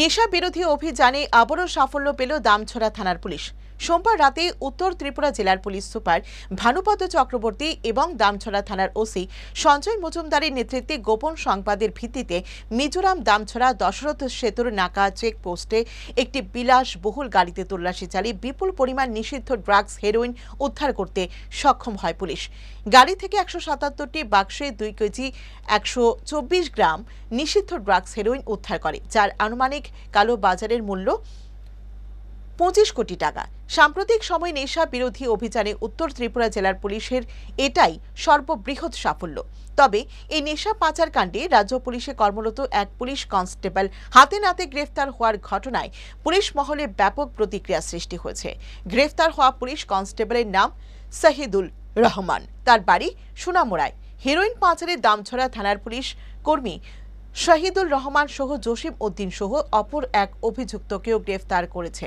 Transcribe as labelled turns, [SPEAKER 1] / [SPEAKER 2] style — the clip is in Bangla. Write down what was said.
[SPEAKER 1] নেশা বিরোধী অভিযানে আবারও সাফল্য পেল দামছড়া থানার পুলিশ। সোমবার রাতে উত্তর ত্রিপুরা জেলার পুলিশ সুপার ভানুপদ চক্রবর্তী এবং দামছড়া থানার ওসি সঞ্জয় মজুমদারের নেতৃত্বে গোপন সংবাদের ভিত্তিতে মিজোরাম দামছড়া দশরথ সেতুর নাকা চেকপোস্টে একটি বিলাসবহুল গাড়িতে তল্লাশি চালিয়ে বিপুল পরিমাণ নিষিদ্ধ ড্রাগস, হেরোইন উদ্ধার করতে সক্ষম হয় পুলিশ। গাড়ি থেকে একশো সাতাত্তরটি বাক্সে দুই কেজি, একশো চব্বিশ গ্রাম নিষিদ্ধ ড্রাগস, হেরোইন উদ্ধার করে, যার আনুমানিক কালো বাজারের মূল্য পঁচিশ কোটি টাকা। সাম্প্রতিক সময় নেশা বিরোধী অভিযানে উত্তর ত্রিপুরা জেলার পুলিশের এটাই সর্ববৃহৎ সাফল্য। তবে এই নেশা পাচার কাণ্ডে রাজ্য পুলিশে কর্মরত এক পুলিশ কনস্টেবল হাতে নাতে গ্রেফতার হওয়ার ঘটনায় পুলিশ মহলে ব্যাপক প্রতিক্রিয়া সৃষ্টি হয়েছে। গ্রেফতার হওয়া পুলিশ কনস্টেবলের নাম শাহিদুল রহমান। তার বাড়ি সোনামুড়ায়। হেরোইন পাচারের দামছড়া থানার পুলিশ কর্মী শহীদুল রহমান সহ জসিম উদ্দিন সহ অপর এক অভিযুক্তকেও গ্রেফতার করেছে।